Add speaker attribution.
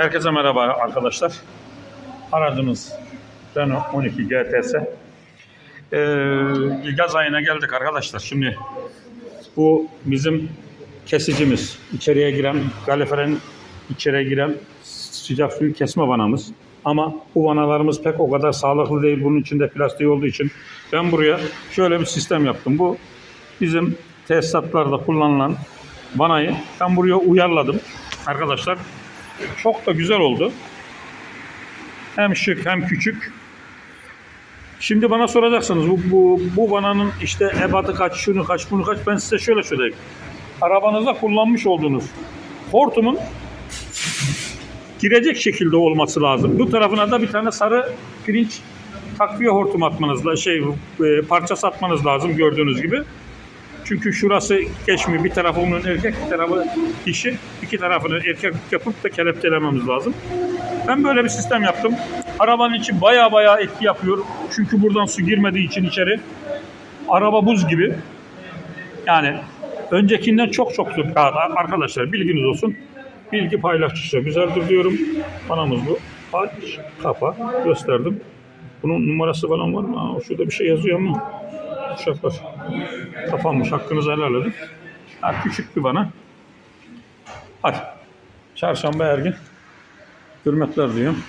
Speaker 1: Herkese merhaba arkadaşlar. Aracımız Renault 12 GTS. Ee, yaz ayına geldik arkadaşlar. Şimdi bu bizim kesicimiz. İçeriye giren, galiferen içeriye giren sıcak suyu kesme vanamız. Ama bu vanalarımız pek o kadar sağlıklı değil. Bunun içinde plastik olduğu için ben buraya şöyle bir sistem yaptım. Bu bizim tesisatlarda kullanılan vanayı ben buraya uyarladım arkadaşlar. Çok da güzel oldu. Hem şık hem küçük. Şimdi bana soracaksınız bu, bu, bu vananın işte ebatı kaç, şunu kaç, bunu kaç. Ben size şöyle söyleyeyim. Arabanızda kullanmış olduğunuz hortumun girecek şekilde olması lazım. Bu tarafına da bir tane sarı pirinç takviye hortum atmanız. Şey, e, parçası atmanız lazım gördüğünüz gibi. Çünkü şurası geçmiyor. Bir tarafı onun erkek, bir tarafı dişi. İki tarafını erkek yapıp da kelepçelememiz lazım. Ben böyle bir sistem yaptım. Arabanın içi baya baya etki yapıyor. Çünkü buradan su girmediği için içeri. Araba buz gibi. Yani öncekinden çok çok. Ya Arkadaşlar bilginiz olsun. Bilgi paylaştıkça güzeldir diyorum. Vanamız bu. Aç, kapa. Gösterdim. Bunun numarası falan var mı? Aa, şurada bir şey yazıyor ama. Uşaklar. Kapanmış. Hakkınızı helal edin. Ha, küçük bir bana. Hadi. Çarşamba her gün. Hürmetler diyorum.